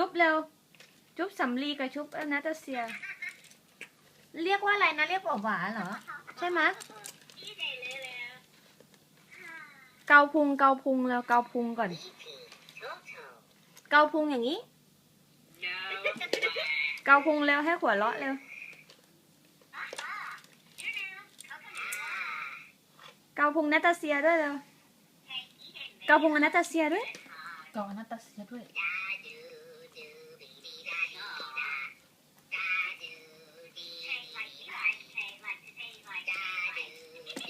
จุบเร็ว จุ๊บสำลีกับชุบอนาตาเซีย เรียกว่าอะไรนะ เรียกว่าหวานเหรอ ใช่ไหมเกาพุงเกาพุงแล้วเกาพุงก่อน เกาพุงอย่างนี้ เกาพุงเร็วให้หัวเราะเร็ว เกาพุงนาตาเซียด้วยเร็ว เกาพุงอนาตาเซียด้วย เกาอนาตาเซียด้วย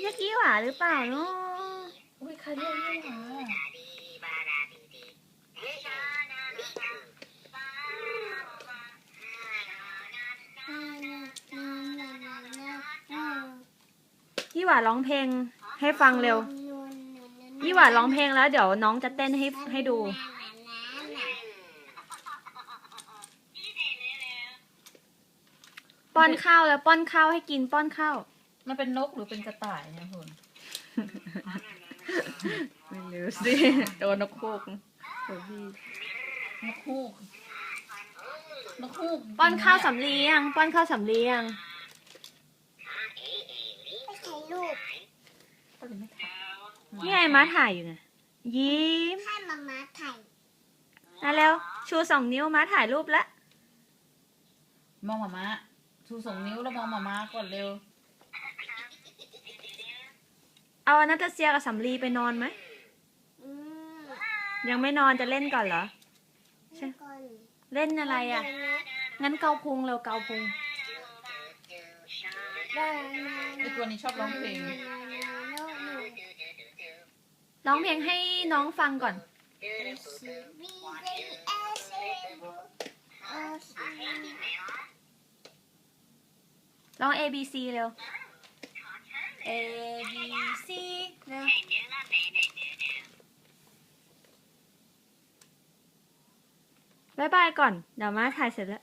รียกยี่หวาหรือเปล่าเนาะอุ้ยใครเรียกยี่หวายี่หวาร้องเพลงให้ฟังเร็ว ยี่หวาร้องเพลงแล้ว เดี๋ยวน้องจะเต้นให้ให้ดูป้อนข้าวแล้วป้อนข้าวให้กินป้อนข้าว มันเป็นนกหรือเป็นกระต่ายเนี่ยคุณไม่รู้สิโดนนกคูกนกฮูกนกฮูกป้อนข้าวสำลียังป้อนข้าวสำลียังไม่ถ่ายรูปก็เลยไม่ถ่ายนี่ไงม้าถ่ายอยู่ไงยิ้มให้มามาถ่ายมาแล้วชูสองนิ้วม้าถ่ายรูปแล้วมองหมาม้าชูสองนิ้วแล้วมองหมาม้าก่อนเร็ว เอาอนาตาเซียกับสำลีไปนอนไหม อืมยังไม่นอนจะเล่นก่อนเหรอ ใช่ ก่อนเล่นอะไรอะ งั้นเกาพุงเร็วเกาพุงไอตัวนี้ชอบร้องเพลง ร้องเพลงให้น้องฟังก่อน ร้อง A B C เร็ว A B C เร็วบายบายก่อน เดี๋ยวมาถ่ายเสร็จแล้ว